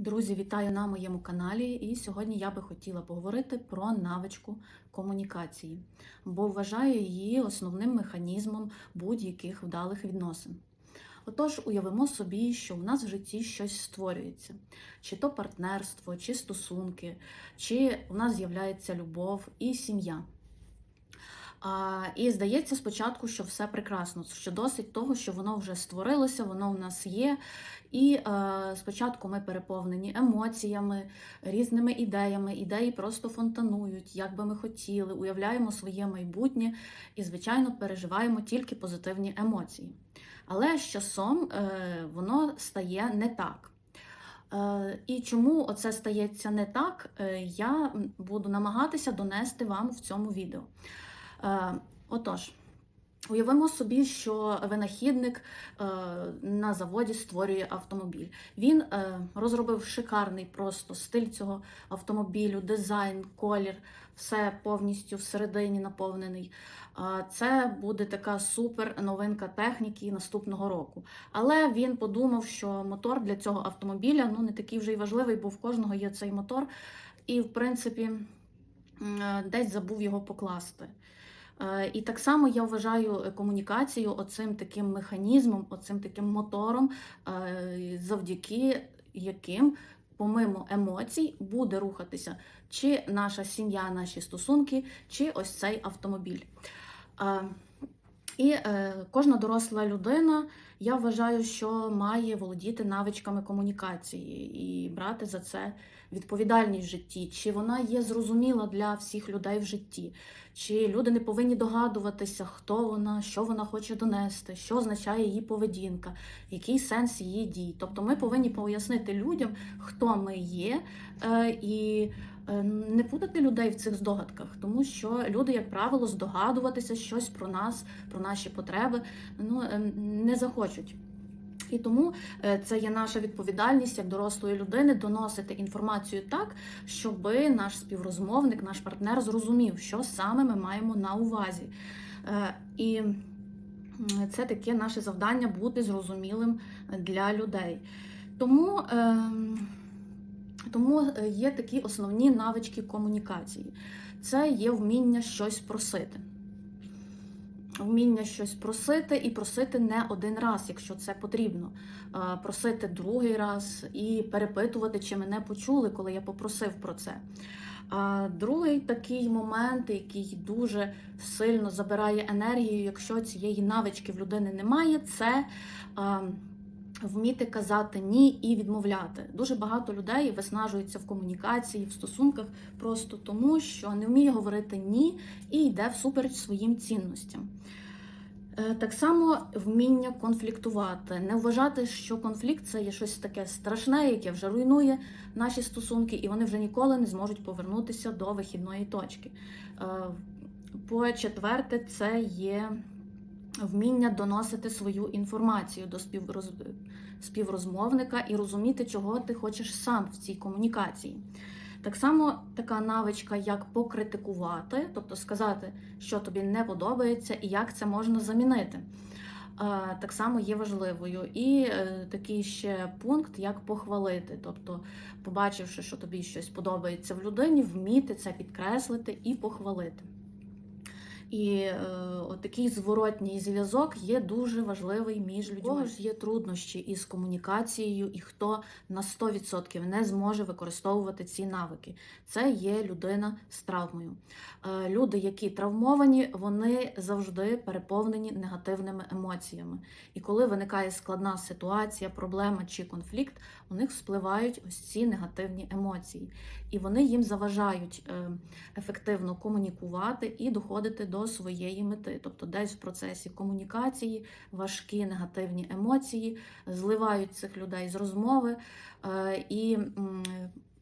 Друзі, вітаю на моєму каналі. І сьогодні я би хотіла поговорити про навичку комунікації, бо вважаю її основним механізмом будь-яких вдалих відносин. Отож, уявимо собі, що в нас в житті щось створюється: чи то партнерство, чи стосунки, чи у нас з'являється любов і сім'я. А, І здається спочатку, що все прекрасно, що досить того, що воно вже створилося, воно в нас є. І е, спочатку ми переповнені емоціями, різними ідеями, ідеї просто фонтанують, як би ми хотіли, уявляємо своє майбутнє і, звичайно, переживаємо тільки позитивні емоції. Але з часом е, воно стає не так. Е, І чому оце стається не так, е, я буду намагатися донести вам в цьому відео. Е, Отож, уявимо собі, що винахідник е, на заводі створює автомобіль. Він е, розробив шикарний просто стиль цього автомобілю, дизайн, колір, все повністю всередині наповнений. Це буде така супер новинка техніки наступного року. Але він подумав, що мотор для цього автомобіля ну не такий вже й важливий, бо в кожного є цей мотор, і в принципі десь забув його покласти. Е, І так само я вважаю е, комунікацію оцим таким механізмом, оцим таким мотором, е, завдяки яким, помимо емоцій, буде рухатися чи наша сім'я, наші стосунки, чи ось цей автомобіль. І е, кожна доросла людина, я вважаю, що має володіти навичками комунікації і брати за це відповідальність в житті, чи вона є зрозуміла для всіх людей в житті, чи люди не повинні догадуватися, хто вона, що вона хоче донести, що означає її поведінка, який сенс її дій. Тобто ми повинні пояснити людям, хто ми є, е, і не путати людей в цих здогадках, тому що люди, як правило, здогадуватися щось про нас, про наші потреби ну, е, не захочуть. І тому е, це є наша відповідальність як дорослої людини доносити інформацію так, щоб наш співрозмовник, наш партнер зрозумів, що саме ми маємо на увазі. Е, І це таке наше завдання бути зрозумілим для людей. Тому, е, тому е, є такі основні навички комунікації. Це є вміння щось просити вміння щось просити і просити не один раз, якщо це потрібно. Просити другий раз і перепитувати, чи мене почули, коли я попросив про це. А другий такий момент, який дуже сильно забирає енергію, якщо цієї навички в людини немає, це вміти казати ні і відмовляти. Дуже багато людей виснажуються в комунікації, в стосунках просто тому, що не вміє говорити ні і йде всупереч своїм цінностям. Е, Так само вміння конфліктувати, не вважати, що конфлікт це є щось таке страшне, яке вже руйнує наші стосунки, і вони вже ніколи не зможуть повернутися до вихідної точки. Е, По четверте, це є вміння доносити свою інформацію до співроз... співрозмовника і розуміти, чого ти хочеш сам в цій комунікації. Так само така навичка, як покритикувати, тобто сказати, що тобі не подобається і як це можна замінити. Так само є важливою. І е, такий ще пункт, як похвалити. Тобто, побачивши, що тобі щось подобається в людині, вміти це підкреслити і похвалити. І е, от такий зворотній зв'язок є дуже важливий між людьми. Кого ж є труднощі із комунікацією, і хто на 100% не зможе використовувати ці навики. Це є людина з травмою. Е, люди, які травмовані, вони завжди переповнені негативними емоціями. І коли виникає складна ситуація, проблема чи конфлікт, у них спливають ось ці негативні емоції. І вони їм заважають е, ефективно комунікувати і доходити до своєї мети. Тобто, десь в процесі комунікації важкі негативні емоції зливають цих людей з розмови е, і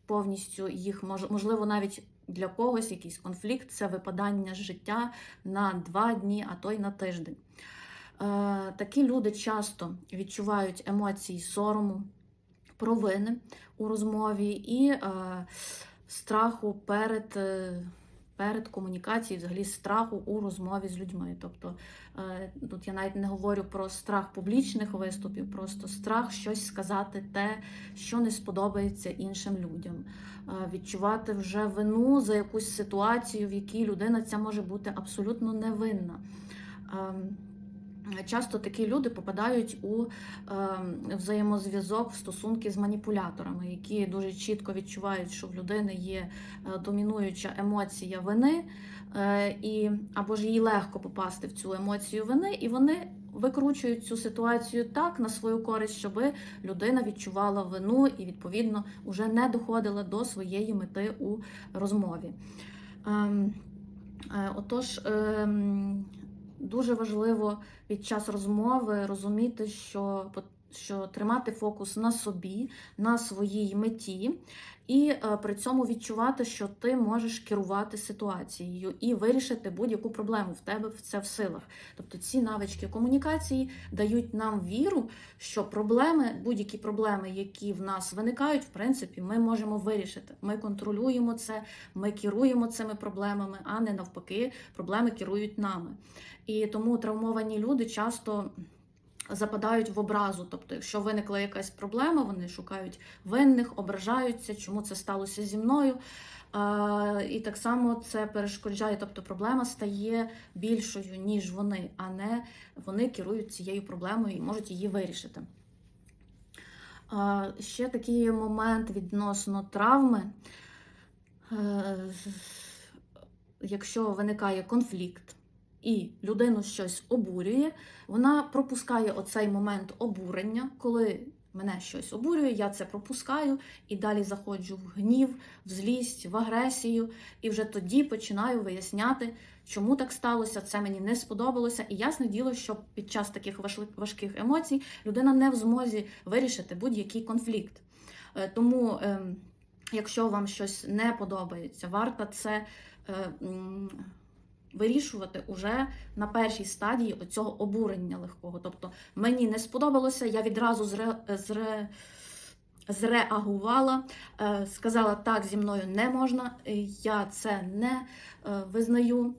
повністю їх можливо навіть. Для когось якийсь конфлікт це випадання з життя на два дні, а то й на тиждень. Е, Такі люди часто відчувають емоції сорому, провини у розмові і е, страху перед перед комунікацією, взагалі страху у розмові з людьми. Тобто е, тут я навіть не говорю про страх публічних виступів, просто страх щось сказати те, що не сподобається іншим людям, Е, відчувати вже вину за якусь ситуацію, в якій людина ця може бути абсолютно невинна. Ем, Часто такі люди попадають у е, взаємозв'язок в стосунки з маніпуляторами, які дуже чітко відчувають, що в людини є е, домінуюча емоція вини, е, і або ж їй легко попасти в цю емоцію вини, і вони викручують цю ситуацію так на свою користь, щоб людина відчувала вину і відповідно вже не доходила до своєї мети у розмові. Ем, е, Отож. Дуже важливо під час розмови розуміти, що, що тримати фокус на собі, на своїй меті, і е, при цьому відчувати, що ти можеш керувати ситуацією і вирішити будь-яку проблему в тебе це в силах. Тобто ці навички комунікації дають нам віру, що проблеми, будь-які проблеми, які в нас виникають, в принципі, ми можемо вирішити. Ми контролюємо це, ми керуємо цими проблемами, а не навпаки, проблеми керують нами. І тому травмовані люди часто западають в образу. Тобто, якщо виникла якась проблема, вони шукають винних, ображаються, чому це сталося зі мною. І так само це перешкоджає, тобто проблема стає більшою, ніж вони, а не вони керують цією проблемою і можуть її вирішити. Ще такий момент відносно травми. Е, Якщо виникає конфлікт, і людину щось обурює, вона пропускає оцей момент обурення, коли мене щось обурює, я це пропускаю і далі заходжу в гнів, в злість, в агресію, і вже тоді починаю виясняти, чому так сталося, це мені не сподобалося. І ясне діло, що під час таких важких емоцій людина не в змозі вирішити будь-який конфлікт. Е, тому, ем, якщо вам щось не подобається, варто це. Е, вирішувати уже на першій стадії оцього обурення легкого. Тобто мені не сподобалося, я відразу зре, зре, зреагувала, е, сказала, так, зі мною не можна, я це не е, визнаю.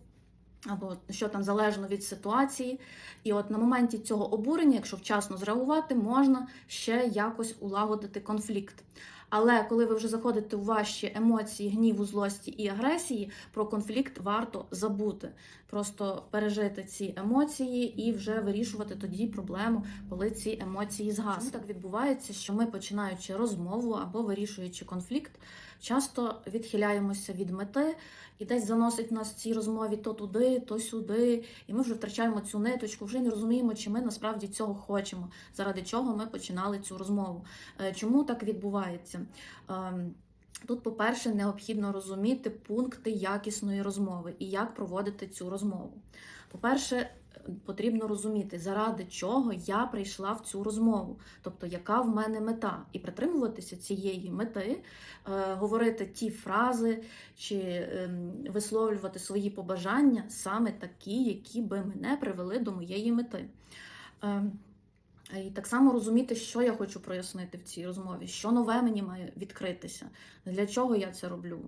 Або що там залежно від ситуації. І от на моменті цього обурення, якщо вчасно зреагувати, можна ще якось улагодити конфлікт. Але коли ви вже заходите у ваші емоції, гніву, злості і агресії, про конфлікт варто забути. Просто пережити ці емоції і вже вирішувати тоді проблему, коли ці емоції згаснуть. Так відбувається, що ми, починаючи розмову або вирішуючи конфлікт, часто відхиляємося від мети і десь заносить нас в цій розмові то туди, то сюди. І ми вже втрачаємо цю ниточку, вже не розуміємо, чи ми насправді цього хочемо, заради чого ми починали цю розмову. Е, чому так відбувається? Ем, тут, по-перше, необхідно розуміти пункти якісної розмови і як проводити цю розмову. По-перше, потрібно розуміти, заради чого я прийшла в цю розмову, тобто яка в мене мета, і притримуватися цієї мети, е, говорити ті фрази чи е, висловлювати свої побажання саме такі, які би мене привели до моєї мети. Е, і так само розуміти, що я хочу прояснити в цій розмові, що нове мені має відкритися, для чого я це роблю,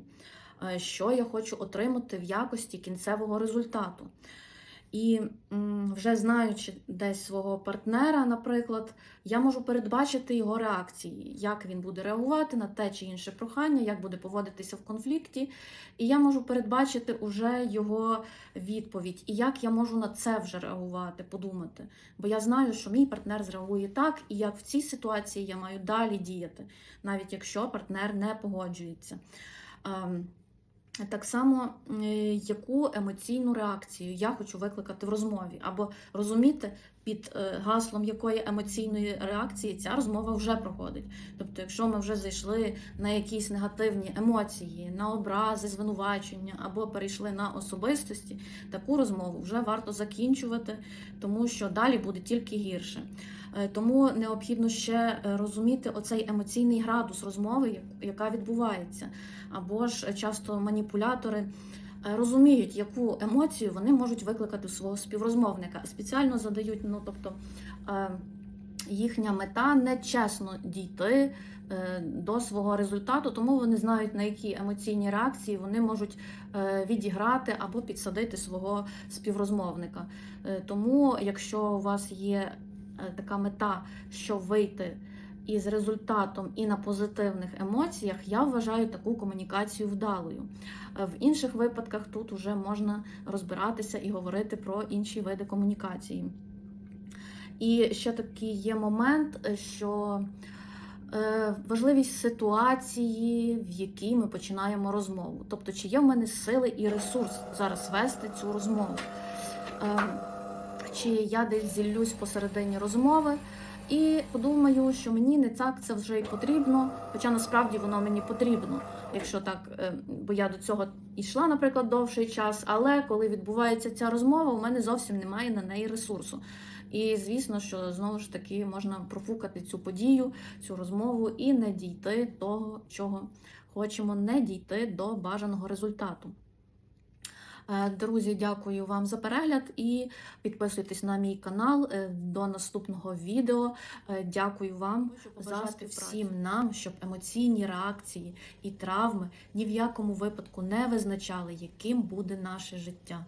е, що я хочу отримати в якості кінцевого результату. І вже знаючи десь свого партнера, наприклад, я можу передбачити його реакції, як він буде реагувати на те чи інше прохання, як буде поводитися в конфлікті. І я можу передбачити уже його відповідь, і як я можу на це вже реагувати, подумати. Бо я знаю, що мій партнер зреагує так, і як в цій ситуації я маю далі діяти, навіть якщо партнер не погоджується. Так само, е, яку емоційну реакцію я хочу викликати в розмові, або розуміти, під е, гаслом якої емоційної реакції ця розмова вже проходить. Тобто, якщо ми вже зайшли на якісь негативні емоції, на образи, звинувачення або перейшли на особистості, таку розмову вже варто закінчувати, тому що далі буде тільки гірше. Е, тому необхідно ще розуміти оцей емоційний градус розмови, яка відбувається, або ж часто маніпулятори. Е, розуміють, яку емоцію вони можуть викликати у свого співрозмовника. Спеціально задають, ну тобто. Е, їхня мета нечесно дійти е, до свого результату, тому вони знають, на які емоційні реакції вони можуть відіграти або підсадити свого співрозмовника. Тому, якщо у вас є така мета, що вийти із результатом і на позитивних емоціях, я вважаю таку комунікацію вдалою. Е, В інших випадках тут вже можна розбиратися і говорити про інші види комунікації. І ще такий є момент, е, що е, важливість ситуації, в якій ми починаємо розмову. Тобто, чи є в мене сили і ресурс зараз вести цю розмову, Е, чи я десь зіллюсь посередині розмови. І подумаю, що мені не так це вже й потрібно, хоча насправді воно мені потрібно, якщо так, е, бо я до цього йшла, наприклад, довший час. Але коли відбувається ця розмова, у мене зовсім немає на неї ресурсу. І звісно, що знову ж таки можна профукати цю подію, цю розмову і не дійти того, чого хочемо, не дійти до бажаного результату. Е, Друзі, дякую вам за перегляд і підписуйтесь на мій канал е, до наступного відео. Е, Дякую вам за всім нам, щоб емоційні реакції і травми ні в якому випадку не визначали, яким буде наше життя.